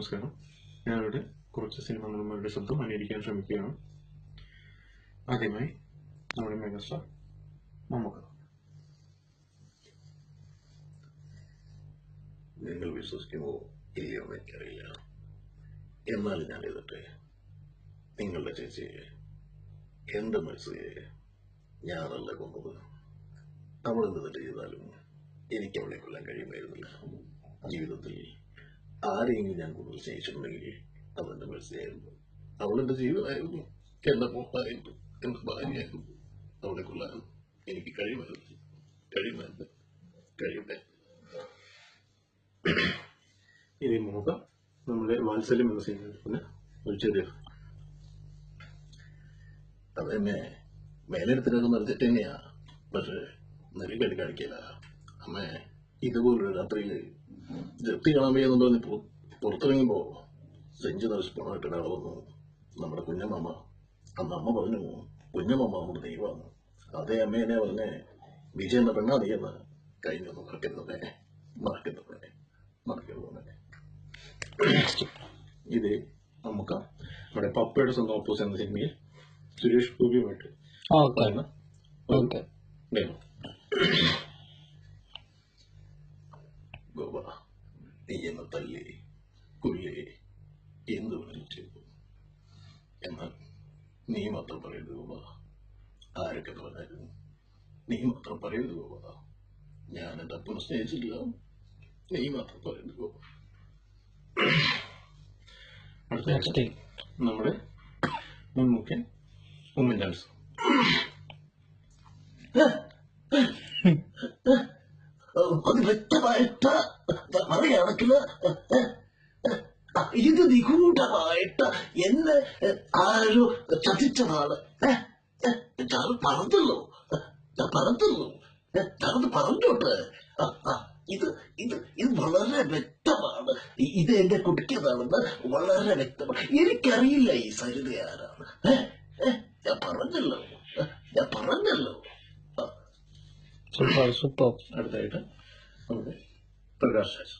നമസ്കാരം. ഞാനിവിടെ കുറച്ച് സിനിമ നടന്മാരുടെ ശബ്ദം അനുകരിക്കാൻ ശ്രമിക്കുകയാണ്. ആദ്യമായി നമ്മുടെ മെഗാസ്റ്റാർ മമ്മൂക്ക. നിങ്ങൾ വിശ്വസിക്കുമോ ഇല്ലയോ എനിക്കറിയില്ല. എന്നാൽ ഞാൻ എഴുതട്ടെ. നിങ്ങളുടെ ചേച്ചിയെ എന്റെ മനസ്സിയെ ഞാനല്ല കൊന്നത്. അവൾ എന്ത് തെറ്റ് ചെയ്താലും എനിക്ക് അവളെ കൊല്ലാൻ കഴിയുമായിരുന്നില്ല. ജീവിതത്തിൽ ആരെയെങ്കിലും ഞാൻ കൂടുതൽ സ്നേഹിച്ചിട്ടുണ്ടെങ്കിൽ അവളുടെ മനസ്സിലായിരുന്നു. അവളെന്റെ ജീവിതമായിരുന്നു എന്റെ മോഹായിരുന്നു എന്റെ ഭാര്യയായിരുന്നു. അവളെ കൊള്ളാൻ എനിക്ക് കഴിയുമായിരുന്നു കഴിയുമായിരുന്നു കഴിയട്ടെ ഇനി മോഹ നമ്മുടെ വാത്സല്യം എന്ന പിന്നെ ഒരു ചെറിയ അത് തന്നെ മേലെടുത്തിനൊക്കെ നിറച്ചിട്ട് തന്നെയാ. പക്ഷെ നെറികടി കാണിക്കില്ല അമ്മ ഇതുപോലൊരു രാത്രിയിൽ ജപ്തി കാണാൻ വയ്യെന്ന് പറഞ്ഞ് പുറത്തിറങ്ങുമ്പോൾ പുറത്തിറങ്ങുമ്പോ സെഞ്ചു നരസിപ്പണമായിട്ട് ഒരാൾ വന്നു. നമ്മുടെ കുഞ്ഞമ്മ. അന്ന് അമ്മ പറഞ്ഞു കുഞ്ഞമ്മ നമ്മുടെ ദൈവമാണ്. അതേ അമ്മേനെ പറഞ്ഞ്. വിജയന്റെ പെണ്ണാ എന്ന് കഴിഞ്ഞൊന്നും മറക്കരുതേ മറക്കരുതേ മറക്കരുതേ ഇത് നമുക്ക് നമ്മുടെ പപ്പയുടെ സ്വന്തം ഓപ്പോസ് എന്ന സിനിമയിൽ സുരേഷ് ഗോപിയുമായിട്ട് ഓക്കെ. ഗോപ നീ എന്നെ തല്ലി കുല്ലി എന്ത് വേണം ചെയ്തു. എന്നാൽ നീ മാത്രം പറയരുത് ഗോവ. ആരൊക്കെ പറഞ്ഞാലും നീ മാത്രം പറയരുത് ഗോവ. ഞാൻ എന്റെ അപ്പനെ സ്നേഹിച്ചില്ല നീ മാത്രം പറയരുത് ഗോവ. അടുത്ത നമ്മുടെ മമ്മൂക്കൻ ഉമ്മൻ ഡാൻസ് അത് വ്യക്തമായിട്ട് പറയുകയാണെങ്കിൽ ഇത് നിഗൂഢമായിട്ട് എന്നെ ആരോ ചതിച്ചതാണ്. ഞാൻ പറഞ്ഞല്ലോ. ഞാൻ പറഞ്ഞല്ലോ. ഞാനത് പറഞ്ഞോട്ടെ. ഇത് ഇത് ഇത് വളരെ വ്യക്തമാണ്. ഇത് എന്റെ കുട്ടിക്കതാണെന്ന് വളരെ വ്യക്തമാണ്. എനിക്കറിയില്ല ഈ സരിത ആരാണ്. ഞാൻ പറഞ്ഞല്ലോ. ഞാൻ പറഞ്ഞല്ലോ. സൂപ്പർ സൂപ്പർ അടുത്തായിട്ട്. നമ്മുടെ பிரகாஷ் ராஜ்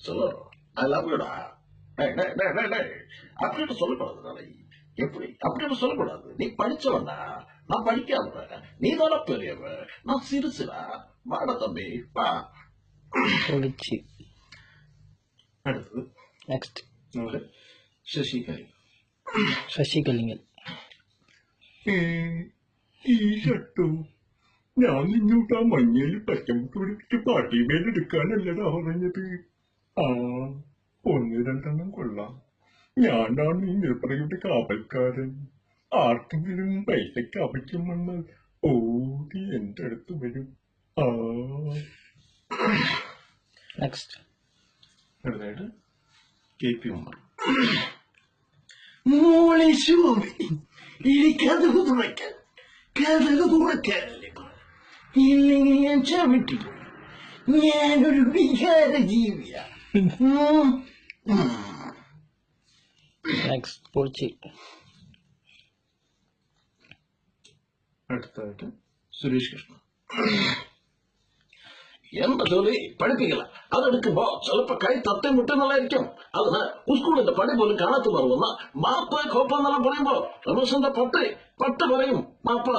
சொல்லணும் ஐ லவ் யூடா அப்படின்னு சொல்லக்கூடாது எப்படி அப்படின்னு சொல்லக்கூடாது நீ படிச்சவனா நான் படிக்காம நீ தானே பெரியவ நான் சிறுசுடா வாட தம்பி வா அடுத்தது நெக்ஸ்ட் சசிகலிங்கம் சசிகலிங்கம் ஈ ஈ ഞാൻ നിന്നോട്ട് ആ മഞ്ഞയിൽ പച്ചമുട്ട് പിടിപ്പിച്ച് പാട്ടിമേലെടുക്കാനല്ലടാ പറഞ്ഞത്. ആ ഒന്ന് രണ്ടെണ്ണം കൊള്ളാം. ഞാനാണ് ഈ നിർഭയുടെ കാവൽക്കാരൻ. ആർക്കെങ്കിലും പൈസയ്ക്ക് ആവശ്യം വന്നാൽ ഓടി എന്റെ അടുത്ത് വരും. ആ. നെക്സ്റ്റ് അടുത്തായിട്ട് കെ പി ഉമ്മർ. മോളെ ശോഭി എനിക്കത് തുറക്കാൻ കഥക തുറക്കാനല്ലേ ഇല്ലെങ്കിൽ ഞാൻ ചവിട്ടി ഞാനൊരു വികാര ജീവിയാ ഉം. ഉം. നെക്സ്റ്റ് പൊളിച്ച് അടുത്തതായിട്ട് സുരേഷ് കൃഷ്ണ എന്റെ ജോലി പഠിപ്പിക്കല അതെടുക്കുമ്പോ ചിലപ്പോ കൈ തട്ടി മുട്ടുന്നതായിരിക്കും അതിന് സ്കൂളിന്റെ പടി പോലും കാണാത്ത മറുവന്ന മാപ്പ് കോപ്പ എന്നെല്ലാം പറയുമ്പോ രമേശന്റെ പട്ട് പട്ട് പറയും മാപ്പ്